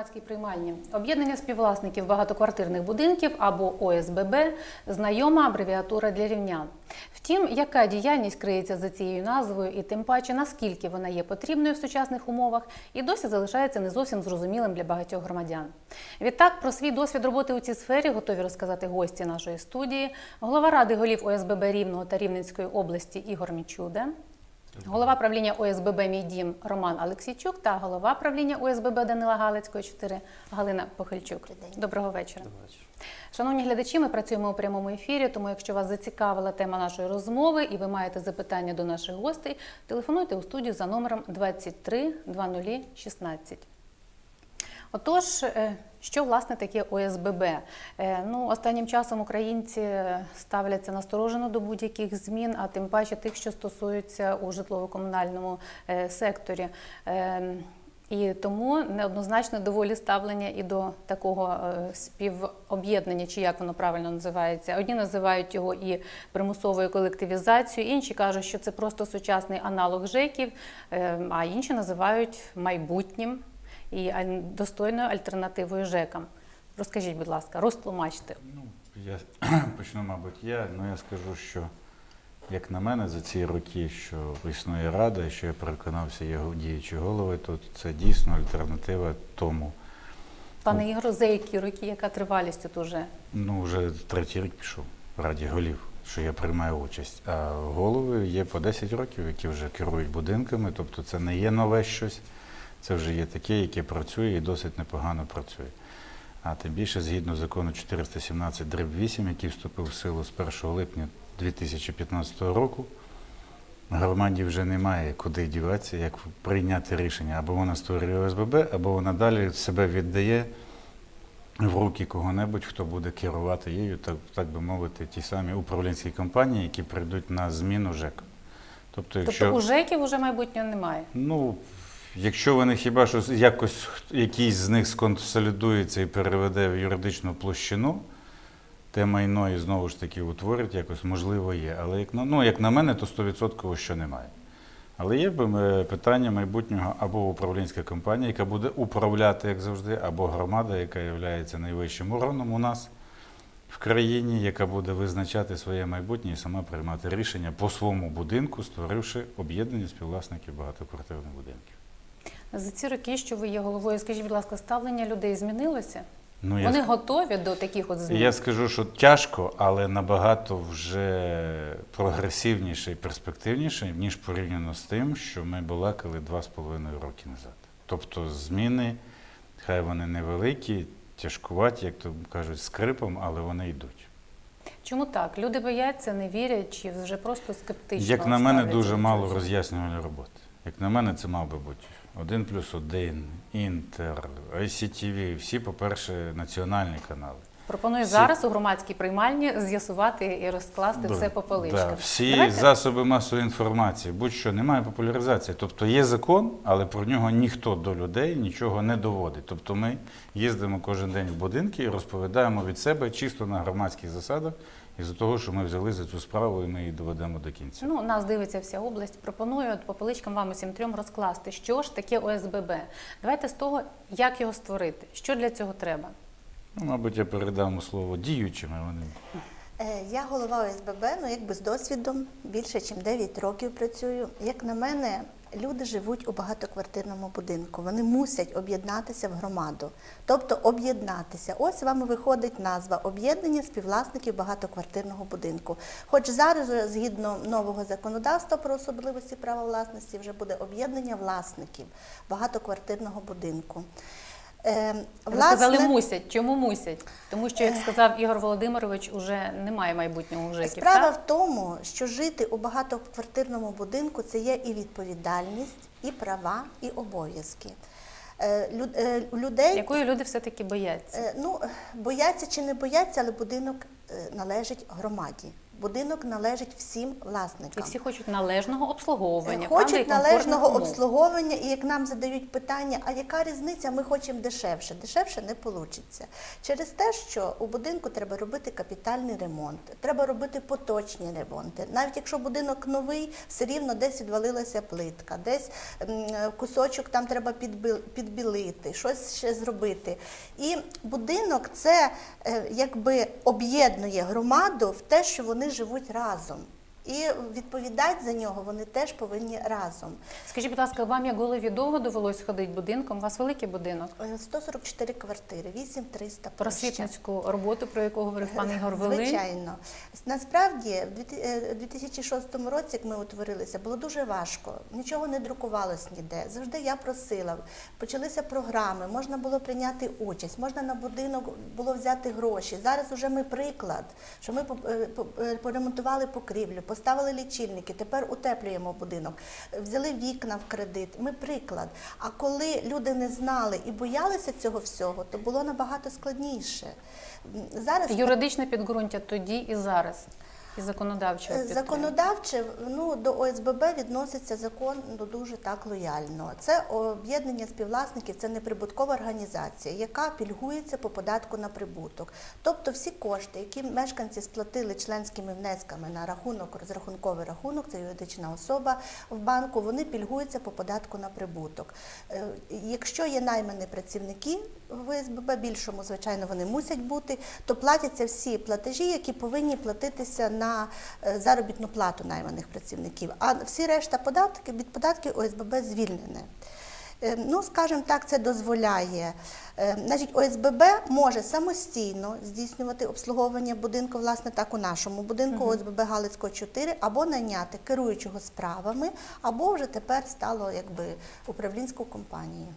громадській приймальні. Об'єднання співвласників багатоквартирних будинків або ОСББ знайома абревіатура для рівнян. Втім, яка діяльність криється за цією назвою, і тим паче наскільки вона є потрібною в сучасних умовах, і досі залишається не зовсім зрозумілим для багатьох громадян. Відтак про свій досвід роботи у цій сфері готові розказати гості нашої студії, голова ради голів ОСББ Рівного та Рівненської області Ігор Мічуда. Голова правління ОСББ «Мій дім» Роман Алексійчук та голова правління ОСББ Данила Галицької 4 Галина Похильчук. Доброго вечора. Шановні глядачі, ми працюємо у прямому ефірі, тому якщо вас зацікавила тема нашої розмови і ви маєте запитання до наших гостей, телефонуйте у студію за номером 23 0016. Отож, е, що власне таке ОСББ? Е, Ну, останнім часом українці ставляться насторожено до будь-яких змін, а тим паче тих, що стосуються у житлово-комунальному е, секторі. Е, І тому неоднозначно доволі ставлення і до такого співоб'єднання, чи як воно правильно називається. Одні називають його і примусовою колективізацією, інші кажуть, що це просто сучасний аналог ЖЕКів, а інші називають майбутнім і достойною альтернативою ЖЕКам. Розкажіть, будь ласка, розтлумачте. Ну, я почну, мабуть, я. Ну я скажу, що як на мене, за ці роки, що існує рада, і що я переконався його діючі голови, то це дійсно альтернатива тому. Пане Ігоре, за які роки, яка тривалість тут уже? Ну, вже третій рік пішов в Раді голів, що я приймаю участь. А голови є по 10 років, які вже керують будинками, тобто це не є нове щось, це вже є таке, яке працює і досить непогано працює. А тим більше, згідно закону 417 дріб 8, який вступив в силу з 1 липня 2015 року, громаді вже немає куди діватися, як прийняти рішення. Або вона створює ОСББ, або вона далі себе віддає в руки кого-небудь, хто буде керувати її, так, так би мовити, ті самі управлінські компанії, які прийдуть на зміну ЖЕК. Тобто, якщо, Тобто у ЖЕКів уже майбутнього немає. ну, якщо вони хіба що якось якийсь з них сконсолідується і переведе в юридичну площину, те майно і знову ж таки утворить якось, можливо, є. Але як на, ну, як на мене, то 100% що немає. Але є е, питання майбутнього або управлінська компанія, яка буде управляти, як завжди, або громада, яка є найвищим органом у нас в країні, яка буде визначати своє майбутнє і сама приймати рішення по своєму будинку, створивши об'єднання співвласників багатоквартирних будинків. За ці роки, що ви є головою, скажіть, будь ласка, ставлення людей змінилося? Ну, я Вони готові до таких от змін? Я скажу, що тяжко, але набагато вже прогресивніше і перспективніше, ніж порівняно з тим, що ми балакали два з половиною роки назад. Тобто зміни, хай вони невеликі, тяжкуваті, як то кажуть, скрипом, але вони йдуть. Чому так? Люди бояться, не вірять, чи вже просто скептично? Як на мене, дуже мало роз'яснювальної роботи. Як на мене, це мав би бути один плюс один, Інтер, ICTV, всі, по-перше, національні канали. Пропоную Всі- зараз у громадській приймальні з'ясувати і розкласти Да, все по поличкам. Да, всі Давайте- засоби масової інформації, будь-що немає популяризації. Тобто є закон, але про нього ніхто до людей нічого не доводить. Тобто ми їздимо кожен день в будинки і розповідаємо від себе чисто на громадських засадах, із-за того, що ми взяли за цю справу і ми її доведемо до кінця. Ну, нас дивиться вся область. Пропоную по поличкам вам усім трьом розкласти, що ж таке ОСББ. Давайте з того, як його створити, що для цього треба. Ну, мабуть, я передам слово діючим, вони Е, Я голова ОСББ, ну якби з досвідом більше ніж 9 років працюю. Як на мене, люди живуть у багатоквартирному будинку. Вони мусять об'єднатися в громаду, тобто об'єднатися. Ось вам виходить назва об'єднання співвласників багатоквартирного будинку. Хоч зараз, згідно нового законодавства про особливості права власності, вже буде об'єднання власників багатоквартирного будинку. Е, Ви сказали мусять. Чому мусять? Тому що, як сказав Ігор Володимирович, уже немає майбутнього у ЖЕКів. Справа так? в тому, що жити у багатоквартирному будинку це є і відповідальність, і права, і обов'язки. Е, е, людей Якої люди все-таки бояться? е, ну, бояться чи не бояться, але будинок е, належить громаді. Будинок належить всім власникам. І всі хочуть належного обслуговування. Е, правда, і належного умов. обслуговування, і як нам задають питання, а яка різниця? Ми хочемо дешевше. Дешевше не вийде. Через те, що у будинку треба робити капітальний ремонт, треба робити поточні ремонти. Навіть якщо будинок новий, все рівно десь відвалилася плитка, десь кусочок там треба підбілити, щось ще зробити. І будинок це е, якби об'єднує громаду в те, що вони живуть разом. І відповідати за нього вони теж повинні разом. Скажіть, будь ласка, вам як голові довго довелось ходити будинком? У вас великий будинок? Е, 144 квартири, 8300 площа. Просвітницьку роботу, про яку говорив пан Ігор Велин. Звичайно. Насправді, в е, 2006 році, як ми утворилися, було дуже важко. Нічого не друкувалось ніде. Завжди я просила. Почалися програми, можна було прийняти участь, можна на будинок було взяти гроші. Зараз уже ми приклад, що ми е, е, поремонтували покрівлю, поставили лічильники, тепер утеплюємо будинок, взяли вікна в кредит. Ми приклад. А коли люди не знали і боялися цього всього, то було набагато складніше. Зараз Юридичне підґрунтя тоді і зараз, і законодавчого Е, підтримки. Законодавче ну, до ОСББ відноситься закон ну, дуже так лояльно. Це об'єднання співвласників, це неприбуткова організація, яка пільгується по податку на прибуток. Тобто всі кошти, які мешканці сплатили членськими внесками на рахунок, розрахунковий рахунок, це юридична особа в банку, вони пільгуються по податку на прибуток. Е, Якщо є наймані працівники в ОСББ, більшому, звичайно, вони мусять бути, то платяться всі платежі, які повинні платитися на е, заробітну плату найманих працівників. А всі решта податки від податків ОСББ звільнене. Е, Ну, скажімо так, це дозволяє. Е, Значить, ОСББ може самостійно здійснювати обслуговування будинку, власне, так у нашому будинку ОСББ Галицького 4, або найняти керуючого справами, або вже тепер стало якби управлінською компанією.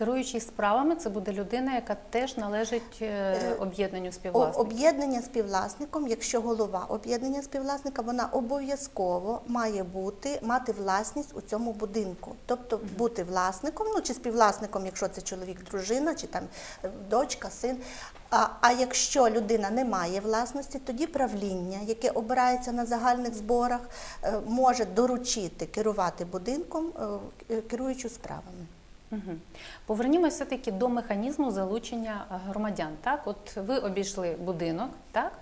Керуючий справами, це буде людина, яка теж належить е, об'єднанню О- співвласників. Об'єднання співвласником, якщо голова об'єднання співвласника, вона обов'язково має бути мати власність у цьому будинку, тобто бути власником, ну чи співвласником, якщо це чоловік, дружина, чи там е, дочка, син. А, а якщо людина не має власності, тоді правління, яке обирається на загальних зборах, е, може доручити керувати будинком, е, керуючу справами. Повернімося все-таки до механізму залучення е, громадян. Так, от ви обійшли будинок, так?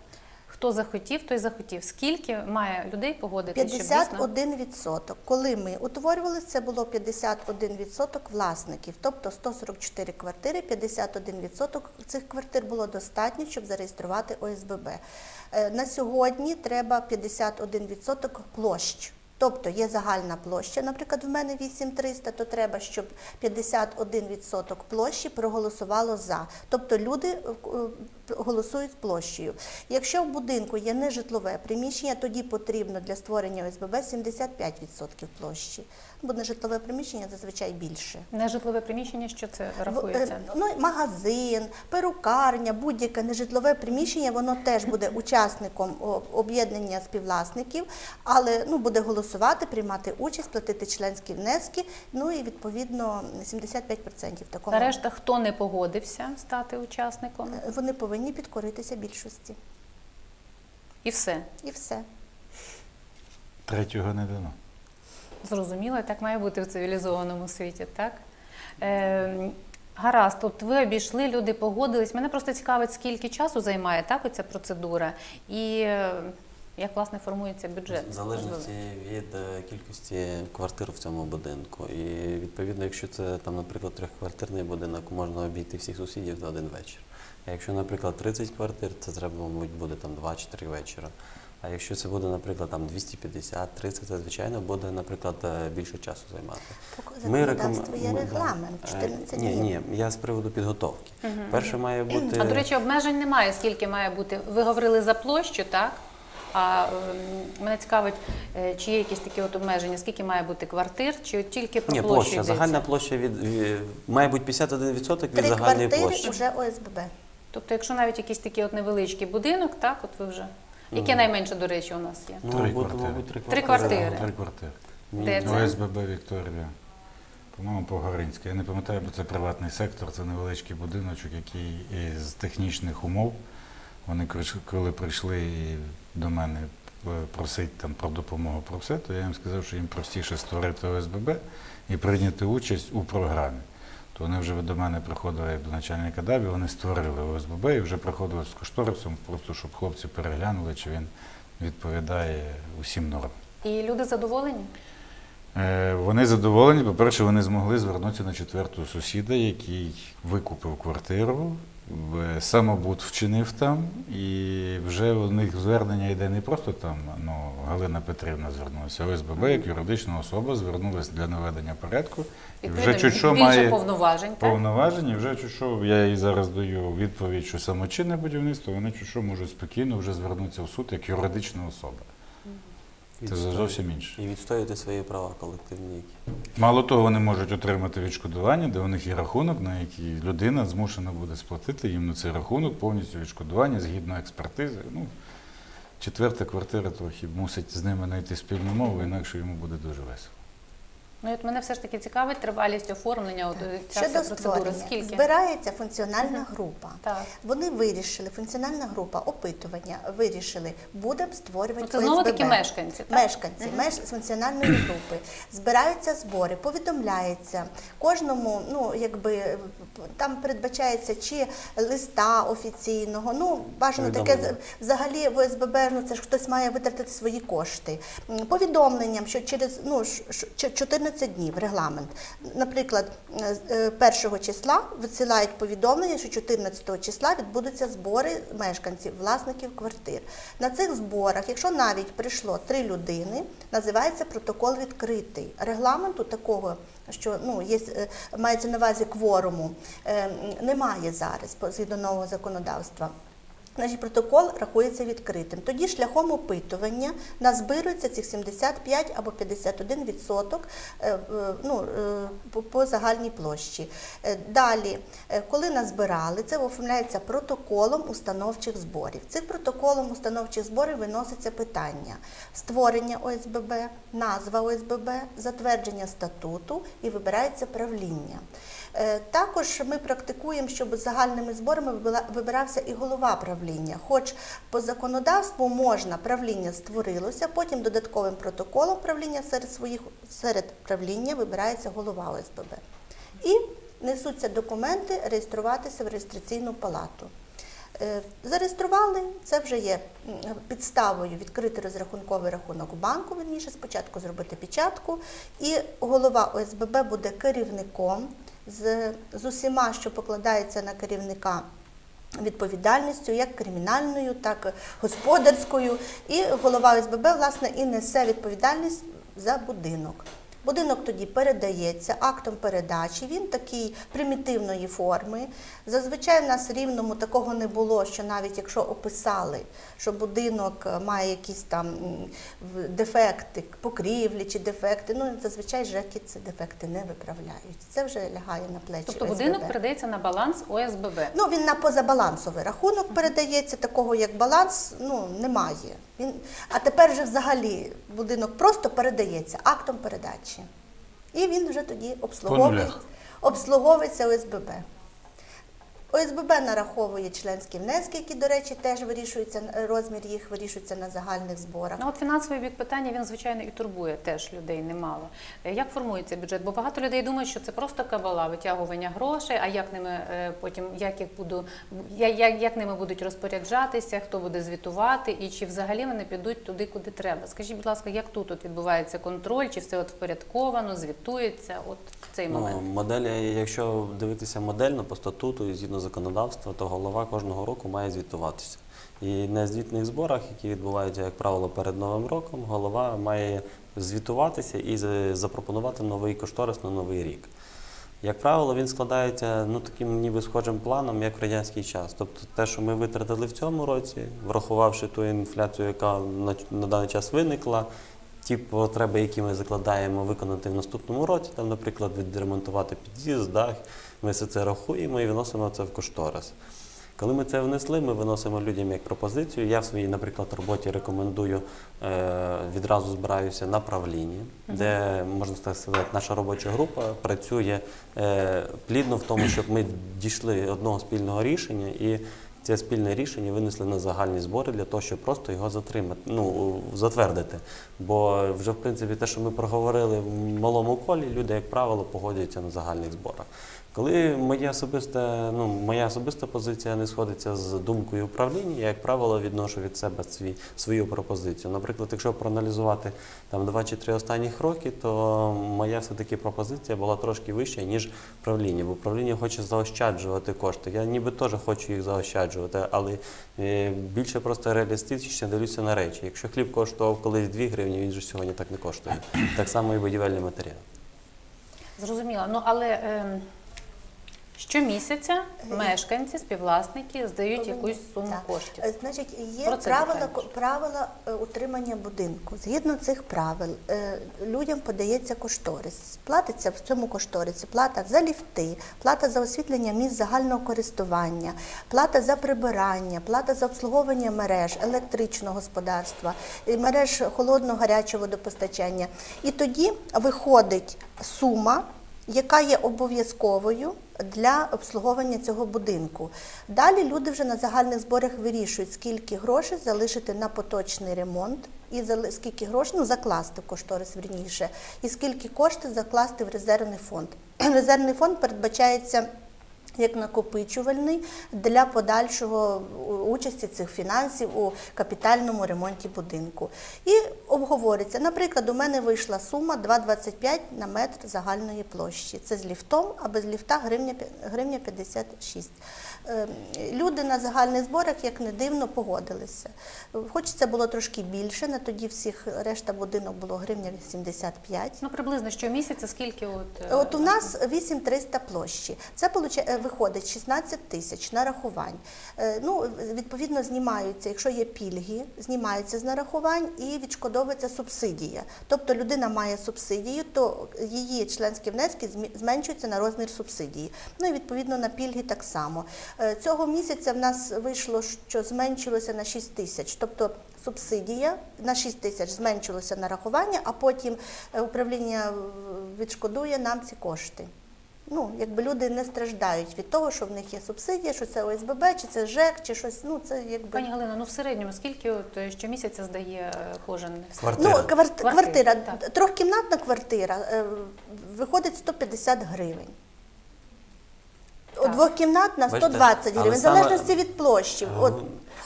Хто захотів, той захотів. Скільки має людей погодитися? щоб дійсно- 51%. Коли ми утворювалися, це було 51% власників, тобто 144 квартири, 51% цих квартир було достатньо, щоб зареєструвати ОСББ. Е, На сьогодні треба 51% площ. Тобто є загальна площа, наприклад, в мене 8300, то треба, щоб 51% площі проголосувало за. Тобто люди е, е, голосують площею. Якщо в будинку є нежитлове приміщення, тоді потрібно для створення ОСББ 75% площі. Бо нежитлове приміщення зазвичай більше. Нежитлове приміщення, що це В- рахується? е, Ну, магазин, перукарня, будь-яке нежитлове приміщення, воно теж буде учасником об'єднання співвласників, але ну, буде голосувати, приймати участь, платити членські внески, ну і відповідно 75% такому. Та решта, хто не погодився стати учасником, Вони повинні підкоритися більшості. і все. І все. Третього не дано. Зрозуміло, так має бути в цивілізованому світі, так? Е, гаразд, от ви обійшли, люди погодились. Мене просто цікавить, скільки часу займає так, оця процедура, і е, як власне формується бюджет. В залежності від е, кількості квартир в цьому будинку. І відповідно, якщо це там, наприклад, трьохквартирний будинок, можна обійти всіх сусідів за один вечір. А якщо, наприклад, 30 квартир, це треба, мабуть, буде там 2 чи 3 вечора. А якщо це буде, наприклад, там 250, 30, це звичайно буде, наприклад, е, більше часу займати. Ми рекомен- є ми- регламент, 14 Е, Ні, ні, я з приводу підготовки. Перше має бути. А до речі, обмежень немає, скільки має бути. Ви говорили за площу, так? А ем, мене цікавить, е, чи є якісь такі от обмеження, скільки має бути квартир, чи от тільки про Ні, площу площа. йдеться? Загальна площа від, від має бути 51% від Три загальної квартири вже ОСББ. Тобто, якщо навіть якийсь такий от невеличкий будинок, так, от ви вже. Яке найменше, до речі, у нас є? Ну, Три буде, квартири. мабуть, три Три квартири. Три квартири. Де це? ОСББ Вікторія. По-моєму, Погоринська. Я не пам'ятаю, бо це приватний сектор, це невеличкий будиночок, який із технічних умов Вони коли прийшли до мене е, просити там про допомогу про все, то я їм сказав, що їм простіше створити ОСББ і прийняти участь у програмі. То вони вже до мене приходили як до начальника ДАБІ, вони створили ОСББ і вже приходили з кошторисом, просто щоб хлопці переглянули, чи він відповідає усім нормам. І люди задоволені? Е, Вони задоволені. По-перше, вони змогли звернутися на четвертого сусіда, який викупив квартиру, в- самобут вчинив там, і вже у них звернення йде не просто там, ну, Галина Петрівна звернулася, а ОСББ як юридична особа звернулася для наведення порядку. І вже чуть що має повноважень, так? повноваження, і вже чуть що, я їй зараз даю відповідь, що самочинне будівництво, вони чуть що можуть спокійно вже звернутися в суд як юридична особа. Це зовсім інше. І відстоювати свої права колективні. які- Мало того, вони можуть отримати відшкодування, де у них є рахунок, на який людина змушена буде сплатити їм на цей рахунок повністю відшкодування згідно експертизи. Ну, четверта квартира трохи мусить з ними знайти спільну мову, інакше йому буде дуже весело. Ну, от мене все ж таки цікавить тривалість оформлення от, ця Щодо вся процедура. Скільки? збирається функціональна група. Так. Вони вирішили, функціональна група опитування вирішили, будемо створювати Ну, це знову таки мешканці, так? Мешканці, меш... функціональної групи. Збираються збори, повідомляється кожному, ну якби там передбачається чи листа офіційного. Ну бажано таке взагалі в ОСББ, ну це ж хтось має витратити свої кошти. Повідомленням, що через ну ш- ш- ч- 14 днів регламент. Наприклад, е, з- е, 1 числа висилають повідомлення, що 14 числа відбудуться збори мешканців, власників квартир. На цих зборах, якщо навіть прийшло три людини, називається протокол відкритий. Регламенту такого. Що ну є е, мається на увазі кворуму, е, немає зараз згідно нового законодавства. Значить, протокол рахується відкритим. Тоді шляхом опитування назбирується цих 75 або 51 відсоток е, е, ну, е, по, загальній площі. Далі, коли назбирали, це оформляється протоколом установчих зборів. Цим протоколом установчих зборів виноситься питання створення ОСББ, назва ОСББ, затвердження статуту і вибирається правління. Е, Також ми практикуємо, щоб загальними зборами вибирався і голова правління. Хоч по законодавству можна правління створилося, потім додатковим протоколом правління серед своїх серед правління вибирається голова ОСББ. І несуться документи реєструватися в реєстраційну палату. Е, Зареєстрували, це вже є підставою відкрити розрахунковий рахунок банку, верніше спочатку зробити печатку, і голова ОСББ буде керівником з, з усіма, що покладається на керівника відповідальністю, як кримінальною, так і господарською. І голова ОСББ, власне, і несе відповідальність за будинок. Будинок тоді передається актом передачі. Він такий примітивної форми. Зазвичай в нас рівному такого не було, що навіть якщо описали, що будинок е, має якісь там дефекти, покрівлі чи дефекти, ну зазвичай ЖЕКи ці дефекти не виправляють. Це вже лягає на плечі. Тобто ОСББ. будинок передається на баланс ОСББ. Ну, він на позабалансовий рахунок передається, такого як баланс ну, немає. Він, а тепер вже взагалі будинок просто передається актом передачі. І він вже тоді обслуговує, обслуговується ОСББ. ОСББ нараховує членські внески, які, до речі, теж вирішуються, розмір їх вирішується на загальних зборах. Ну от фінансовий бік питання він звичайно і турбує теж людей немало. Е, Як формується бюджет? Бо багато людей думають, що це просто кабала, витягування грошей. А як ними е, потім як їх буду я- як, як ними будуть розпоряджатися, хто буде звітувати, і чи взагалі вони підуть туди, куди треба? Скажіть, будь ласка, як тут от відбувається контроль? Чи все от впорядковано, звітується? От цей момент. Ну, модель, якщо дивитися модельно по статуту і згідно законодавства, то голова кожного року має звітуватися. І на звітних зборах, які відбуваються, як правило, перед Новим роком, голова має звітуватися і запропонувати новий кошторис на новий рік. Як правило, він складається ну, таким ніби схожим планом, як в радянський час. Тобто те, що ми витратили в цьому році, врахувавши ту інфляцію, яка на, на даний час виникла, ті потреби, які ми закладаємо виконати в наступному році, там, наприклад, відремонтувати під'їзд, дах, ми все це рахуємо і виносимо це в кошторис. Коли ми це внесли, ми виносимо людям як пропозицію. Я в своїй, наприклад, роботі рекомендую е, відразу збираюся на правлінні, де можна так сказати, наша робоча група працює е, плідно в тому, щоб ми дійшли одного спільного рішення і. це спільне рішення винесли на загальні збори для того, щоб просто його затримати, ну затвердити. Бо вже в принципі те, що ми проговорили в малому колі, люди, як правило, погодяться на загальних зборах. Коли моя особиста, ну, моя особиста позиція не сходиться з думкою управління, я, як правило, відношу від себе свій, свою пропозицію. Наприклад, якщо проаналізувати там два чи три останніх роки, то моя все-таки пропозиція була трошки вища, ніж правління. Бо правління хоче заощаджувати кошти. Я ніби теж хочу їх заощаджувати, але е, більше просто реалістично дивлюся на речі. Якщо хліб коштував колись 2 гривні, він же сьогодні так не коштує. Так само і будівельний матеріал. Зрозуміло. Ну але ем, щомісяця мешканці, співвласники здають якусь суму Так. коштів. Е, Значить, є правила, правила е, утримання будинку. Згідно цих правил, е, людям подається кошторис. Платиться в цьому кошторисі плата за ліфти, плата за освітлення місць загального користування, плата за прибирання, плата за обслуговування мереж електричного господарства, мереж холодного гарячого водопостачання. І тоді виходить сума яка є обов'язковою для обслуговування цього будинку. Далі люди вже на загальних зборах вирішують, скільки грошей залишити на поточний ремонт, і скільки грошей ну, закласти в кошторис верніше, і скільки коштів закласти в резервний фонд. Резервний фонд передбачається як накопичувальний для подальшого участі цих фінансів у капітальному ремонті будинку. І обговориться. Наприклад, у мене вийшла сума 2,25 на метр загальної площі. Це з ліфтом, а без ліфта гривня, п'я- гривня 56. Е, Люди на загальних зборах, як не дивно, погодилися. Хоч це було трошки більше, на тоді всіх решта будинок було гривня 85. Ну приблизно щомісяця скільки от, е, От у нас 8300 площі. Це е, виходить 16 тисяч нарахувань. Е, Ну, відповідно, знімаються, якщо є пільги, знімаються з нарахувань і відшкодовується субсидія. Тобто людина має субсидію, то її членські внески зменшуються на розмір субсидії. Ну і відповідно на пільги так само. Е, Цього місяця в нас вийшло, що зменшилося на 6 тисяч. Тобто субсидія на 6 тисяч зменшилося нарахування, а потім е, управління е, відшкодує нам ці кошти. Ну, якби люди не страждають від того, що в них є субсидія, що це ОСББ, чи це ЖЕК, чи щось. Ну це якби Пані Галина, ну в середньому скільки от щомісяця здає кожен? Квартира. ну кварт- Квартира, квартира, трьохкімнатна квартира виходить 150 гривень. Так. Двохкімнатна Бачите, 120 але гривень, в залежності від площі. Е, От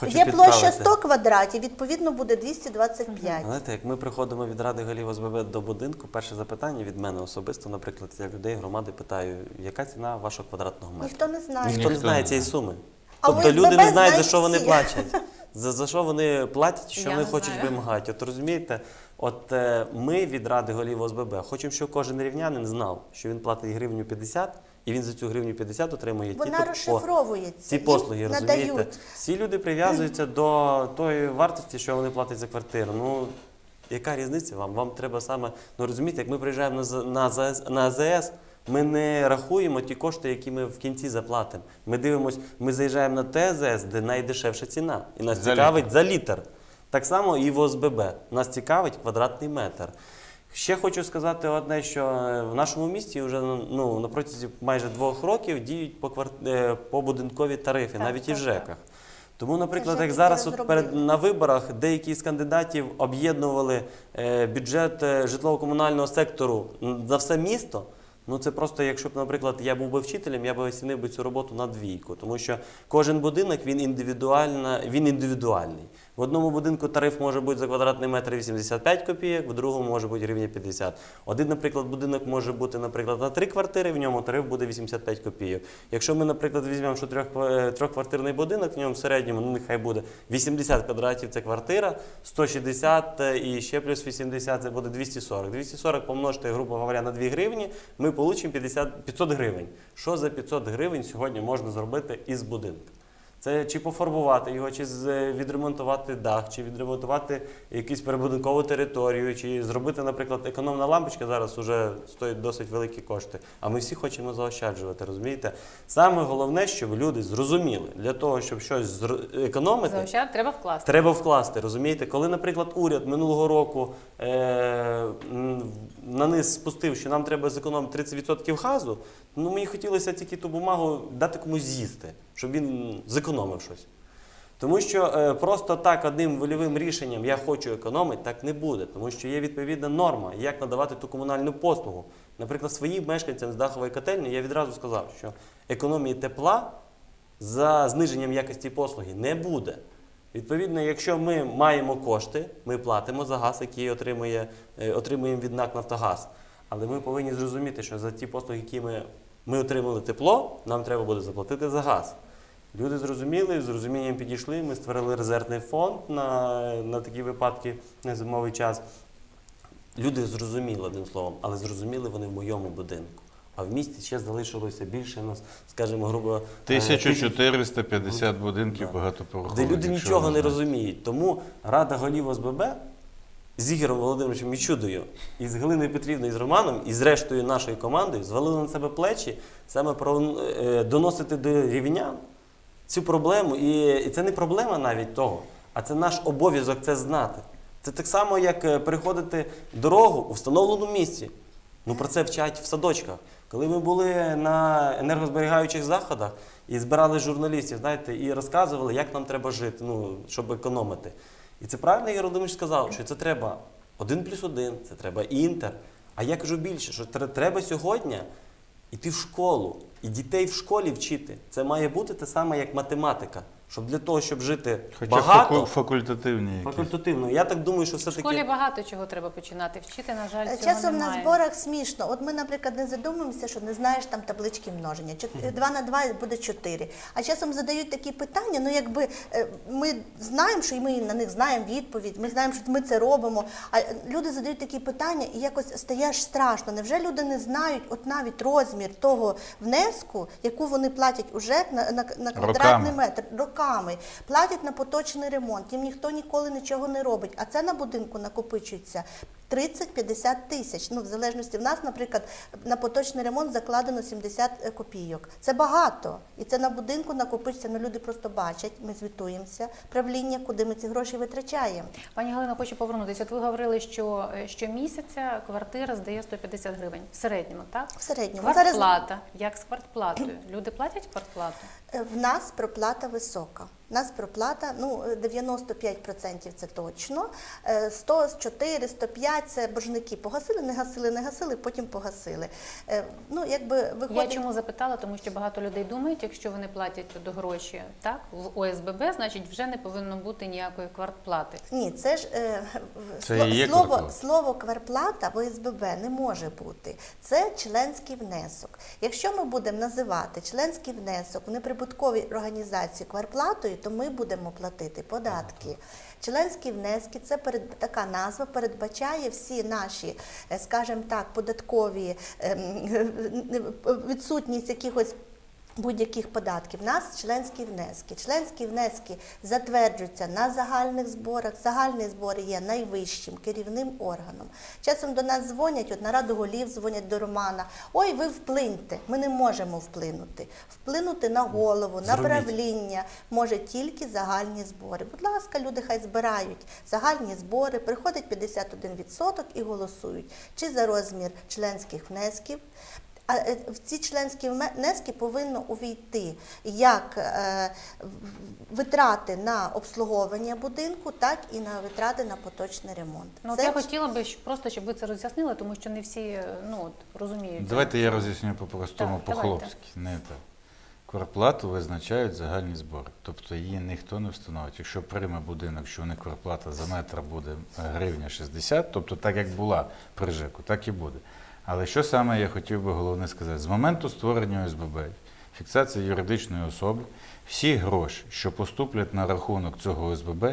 хочу є площа підправити. 100 квадратів, відповідно буде 225. Знаєте, як ми приходимо від ради голів ОСББ до будинку, перше запитання від мене особисто, наприклад, я людей громади питаю, яка ціна вашого квадратного метра? Ніхто не знає. Ніхто не знає знає. цієї суми. А тобто ОСББ люди не знають, за знають що вони всі. платять. За, за що вони платять, що Я вони не хочуть знаю. вимагати. От розумієте, от е, ми від ради голів ОСББ хочемо, щоб кожен рівнянин знав, що він платить гривню 50, і він за цю гривню 50 отримує Вона по- розшифровується. ці послуги, розумієте? надають. Всі люди прив'язуються до тої вартості, що вони платять за квартиру. Ну, яка різниця вам? Вам треба саме, ну розумієте, як ми приїжджаємо на, на, АЗС, на АЗС, ми не рахуємо ті кошти, які ми в кінці заплатимо. Ми дивимося, ми заїжджаємо на ТЗС, де найдешевша ціна. І нас За цікавить за літр. Так само і в ОСББ. Нас цікавить квадратний метр. Ще хочу сказати одне, що е, в нашому місті вже ну, на протязі майже двох років діють по, квар... е, по будинкові тарифи, Так, навіть і в ЖЕКах. Тому, наприклад, як зараз от перед на виборах деякі з кандидатів об'єднували е, бюджет житлово-комунального сектору за все місто. Ну це просто, якщо б, наприклад, я був би вчителем, я би оцінив би цю роботу на двійку, тому що кожен будинок він індивідуально, він індивідуальний. В одному будинку тариф може бути за квадратний метр 85 копійок, в другому може бути гривня 50. Один, наприклад, будинок може бути, наприклад, на три квартири, в ньому тариф буде 85 копійок. Якщо ми, наприклад, візьмемо, що трьох, е, трьохквартирний будинок, в ньому в середньому, ну нехай буде 80 квадратів це квартира, 160 е, і ще плюс 80 це буде 240. 240 помножити, грубо говоря, на 2 гривні, ми отримаємо 50, 500 гривень. Що за 500 гривень сьогодні можна зробити із будинка? Це чи пофарбувати його, чи з- відремонтувати дах, чи відремонтувати якусь перебудинкову територію, чи зробити, наприклад, економна лампочка зараз вже стоїть досить великі кошти. А ми всі хочемо заощаджувати, розумієте? Саме головне, щоб люди зрозуміли, для того, щоб щось економити, Заощад треба вкласти. Треба вкласти, розумієте? Коли, наприклад, уряд минулого року е, на низ спустив, що нам треба зекономити 30% газу, ну мені хотілося тільки ту бумагу дати комусь з'їсти, щоб він зекономив щось. Тому що е, просто так одним вольовим рішенням я хочу економити, так не буде, тому що є відповідна норма, як надавати ту комунальну послугу. Наприклад, своїм мешканцям з дахової котельні я відразу сказав, що економії тепла за зниженням якості послуги не буде. Відповідно, якщо ми маємо кошти, ми платимо за газ, який отримує, е, отримуємо від НАК Нафтогаз. Але ми повинні зрозуміти, що за ті послуги, які ми, ми отримали тепло, нам треба буде заплатити за газ. Люди зрозуміли, з розумінням підійшли. Ми створили резервний фонд на, на такі випадки на зимовий час. Люди зрозуміли одним словом, але зрозуміли вони в моєму будинку. А в місті ще залишилося більше нас, скажімо, грубо е, тисяч- 1450 будинків Да. багатоповерхових. де люди нічого не розуміють. Тому Рада голів ОСББ з Ігорем Володимировичем Мічудою, і з Галиною Петрівною, і з Романом, і з рештою нашої команди звалили на себе плечі саме про е, доносити до рівнян цю проблему. І, і це не проблема навіть того, а це наш обов'язок це знати. Це так само, як е, переходити дорогу у встановленому місці. Ну про це вчать в садочках. Коли ми були на енергозберігаючих заходах і збирали журналістів, знаєте, і розказували, як нам треба жити, ну, щоб економити. І це правильно Ігор Володимирович сказав, що це треба один плюс один, це треба інтер. А я кажу більше, що треба сьогодні йти в школу і дітей в школі вчити. Це має бути те саме, як математика. Щоб для того, щоб жити Хоча багато, факу- факультативні якісь. факультативно. Я так думаю, що В все-таки. школі багато чого треба починати вчити. На жаль, цього Часом на зборах смішно. От ми, наприклад, не задумуємося, що не знаєш там таблички множення. Чот- Два на два буде чотири. А часом задають такі питання. Ну якби е, ми знаємо, що і ми на них знаємо відповідь. Ми знаємо, що ми це робимо. А люди задають такі питання, і якось стає аж страшно. Невже люди не знають, от навіть розмір того внеску, яку вони платять уже на, на, на квадратний Роками. метр роками, платять на поточний ремонт. Їм ніхто ніколи нічого не робить. А це на будинку накопичується 30-50 тисяч. Ну, в залежності в нас, наприклад, на поточний ремонт закладено 70 копійок. Це багато. І це на будинку накопичиться. Ну, люди просто бачать, ми звітуємося, правління, куди ми ці гроші витрачаємо. Пані Галина, хочу повернутися. От ви говорили, що е, щомісяця квартира здає 150 гривень в середньому, так? В середньому. Зараз Як з квартплатою? Люди платять квартплату? Е, В нас проплата висока. Нас проплата ну, е, 95% це точно. Е, 100, 4, 105 це боржники погасили, не гасили, не гасили, потім погасили. Е, Ну, якби Я чому запитала, тому що багато людей думають, якщо вони платять до гроші так в ОСББ, значить вже не повинно бути ніякої квартплати. Ні, це ж е, Це сло- є слово, квартплата. слово квартплата в ОСББ не може бути. Це членський внесок. Якщо ми будемо називати членський внесок в неприбутковій організації квартплатою, то ми будемо платити податки. Членські внески це перед така назва передбачає всі наші, е, скажімо так, податкові ем, відсутність якихось будь-яких податків. У нас членські внески. Членські внески затверджуються на загальних зборах. Загальні збори є найвищим керівним органом. Часом до нас дзвонять, от на раду голів дзвонять до Романа. Ой, ви вплиньте. Ми не можемо вплинути. Вплинути на голову, на Зробіть. правління може тільки загальні збори. Будь ласка, люди хай збирають загальні збори, приходить 51% і голосують чи за розмір членських внесків. А е, в ці членські внески повинно увійти як е, витрати на обслуговування будинку, так і на витрати на поточний ремонт. Ну, от Це я ж- хотіла би щоб- просто, щоб ви це роз'яснили, тому що не всі е, ну, от, розуміють. Давайте я роз'ясню по-простому, по-хлопськи. Не так. Квартплату визначають загальні збори. Тобто її ніхто не встановить. Якщо прийме будинок, що у них квартплата за метр буде гривня 60, тобто так як була при ЖЕКу, так і буде. Але що саме я хотів би головне сказати? З моменту створення ОСББ, фіксації юридичної особи, всі гроші, що поступлять на рахунок цього ОСББ,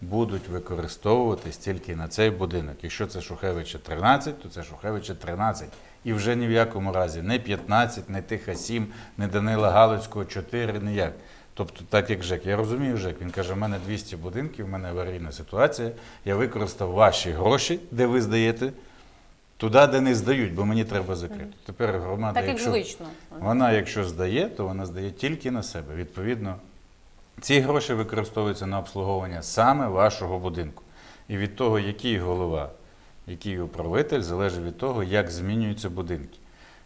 будуть використовуватись тільки на цей будинок. Якщо це Шухевича 13, то це Шухевича 13. І вже ні в якому разі не 15, не Тиха 7, не Данила Галицького 4, ніяк. Тобто, так як ЖЕК. Я розумію ЖЕК, він каже, в мене 200 будинків, в мене аварійна ситуація, я використав ваші гроші, де ви здаєте, туди, де не здають, бо мені треба закрити. Тепер громада, Так як якщо... звично. Вона, якщо здає, то вона здає тільки на себе. Відповідно, ці гроші використовуються на обслуговування саме вашого будинку. І від того, який голова який управитель, залежить від того, як змінюються будинки.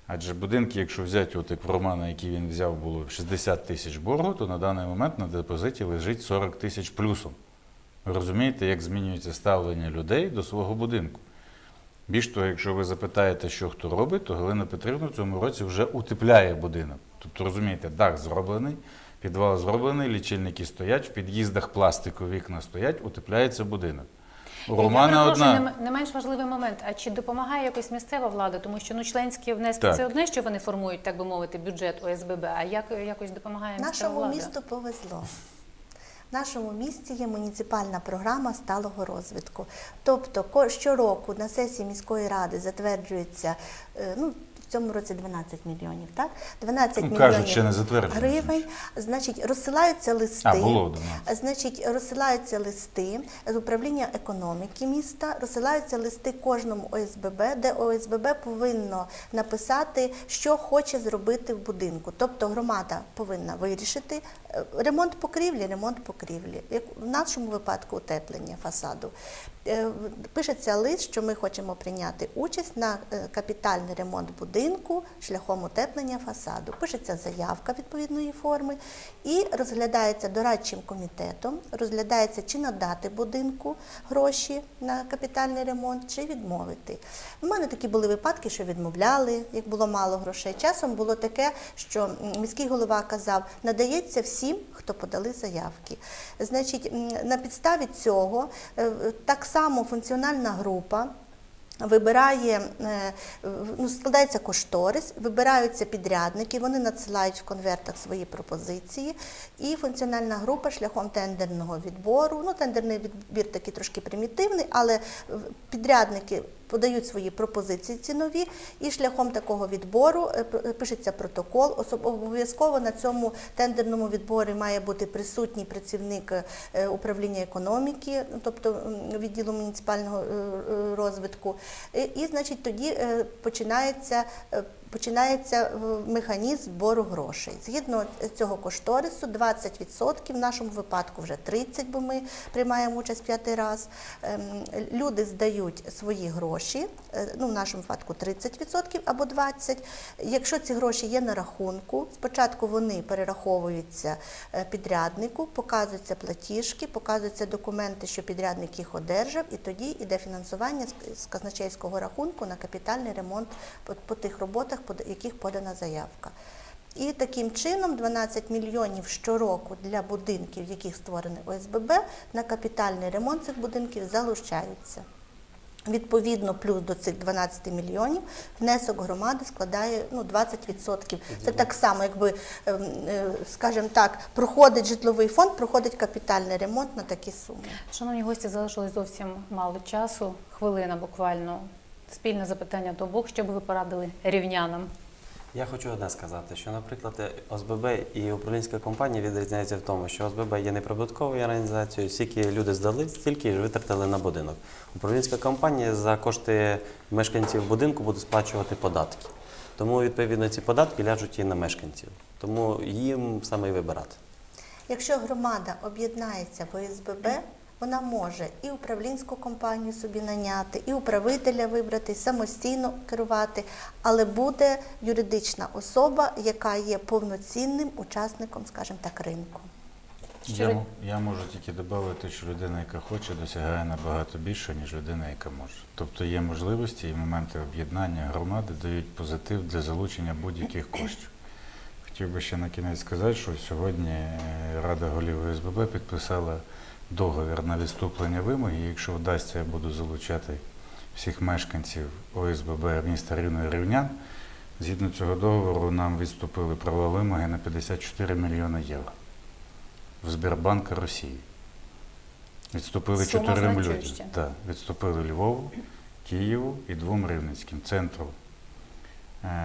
Адже будинки, якщо взяти, от як в Романа, який він взяв, було 60 тисяч боргу, то на даний момент на депозиті лежить 40 тисяч плюсом. Ви розумієте, як змінюється ставлення людей до свого будинку. Більш того, якщо ви запитаєте, що хто робить, то Галина Петрівна в цьому році вже утепляє будинок. Тобто, розумієте, дах зроблений, підвал зроблений, лічильники стоять, в під'їздах пластикові вікна стоять, утепляється будинок. У Романа я одна. не, менш важливий момент. А чи допомагає якось місцева влада? Тому що ну членські внески Так. це одне, що вони формують, так би мовити, бюджет ОСББ. А як якось допомагає місцева Нашому влада? місту повезло. В нашому місті є муніципальна програма сталого розвитку. Тобто щороку на сесії міської ради затверджується, е, ну, в цьому році 12 мільйонів, так? 12 Ну, мільйонів кажуть, ще не гривень. Значить, розсилаються листи. А, було Значить, розсилаються листи з управління економіки міста, розсилаються листи кожному ОСББ, де ОСББ повинно написати, що хоче зробити в будинку. Тобто громада повинна вирішити е, ремонт покрівлі, ремонт покрівлі. Як в нашому випадку утеплення фасаду. Е, Пишеться лист, що ми хочемо прийняти участь на е, капітальний ремонт будинку шляхом утеплення фасаду. Пишеться заявка відповідної форми і розглядається дорадчим комітетом, розглядається, чи надати будинку гроші на капітальний ремонт, чи відмовити. У мене такі були випадки, що відмовляли, як було мало грошей. Часом було таке, що міський голова казав, надається всім, хто подали заявки. Значить, на підставі цього е, так само функціональна група. Вибирає, е, ну, складається кошторис, вибираються підрядники, вони надсилають в конвертах свої пропозиції, і функціональна група шляхом тендерного відбору. Ну, тендерний відбір такий трошки примітивний, але підрядники подають свої пропозиції цінові, і шляхом такого відбору е, п- пишеться протокол. Обов'язково на цьому тендерному відборі має бути присутній працівник е, управління економіки, ну, тобто відділу муніципального е, е, розвитку. І, значить, тоді е, починається. Починається е, механізм збору грошей. Згідно цього кошторису, 20%, в нашому випадку вже 30%, бо ми приймаємо участь п'ятий раз. Ем, Люди здають свої гроші, е, ну в нашому випадку 30% або 20%. Якщо ці гроші є на рахунку, спочатку вони перераховуються е, підряднику, показуються платіжки, показуються документи, що підрядник їх одержав, і тоді йде фінансування з- казначейського рахунку на капітальний ремонт по тих роботах, по яких подана заявка. І таким чином 12 мільйонів щороку для будинків, в яких створений ОСББ, на капітальний ремонт цих будинків залучаються. Відповідно, плюс до цих 12 мільйонів внесок громади складає ну, 20%. Це так само, якби, ем, е, скажімо так, проходить житловий фонд, проходить капітальний ремонт на такі суми. Шановні гості, залишилось зовсім мало часу, хвилина буквально. Спільне запитання до обох, що би ви порадили рівнянам. Я хочу одне сказати, що, наприклад, ОСББ і управлінська компанія відрізняються в тому, що ОСББ є неприбутковою організацією, стільки люди здали, стільки ж витратили на будинок. Управлінська компанія за кошти мешканців будинку буде сплачувати податки. Тому, відповідно, ці податки ляжуть і на мешканців. Тому їм саме і вибирати. Якщо громада об'єднається в ОСББ, вона може і управлінську компанію собі наняти, і управителя вибрати, самостійно керувати, але буде юридична особа, яка є повноцінним учасником, скажімо так, ринку. Я, я можу тільки додати, що людина, яка хоче, досягає набагато більше, ніж людина, яка може. Тобто є можливості і моменти об'єднання громади дають позитив для залучення будь-яких коштів. Хотів би ще на кінець сказати, що сьогодні е, Рада голів ОСББ підписала договір на відступлення вимоги. І якщо вдасться, я буду залучати всіх мешканців ОСББ міста Рівного і Рівнян. Згідно цього договору нам відступили права вимоги на 54 мільйони євро в Сбербанка Росії. Відступили чотирьом людям. Так, відступили Львову, Києву і двом рівненським центру е,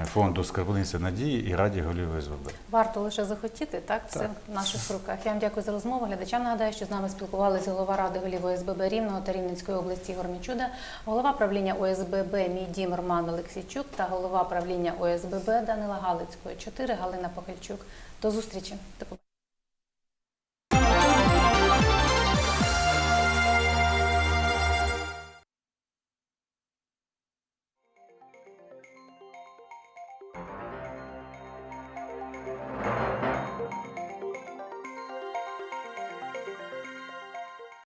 фонду Скарбниці Надії і Раді голів СВБ. Варто лише захотіти, так все в наших руках. Я вам дякую за розмову. Глядачам нагадаю, що з нами спілкувалися голова ради голів ОСББ Рівного та Рівненської області Ігор Мічуда, голова правління ОСББ Мій дім Роман Олексійчук та голова правління ОСББ Данила Галицької. Чотири Галина Похальчук. До зустрічі. До побачення.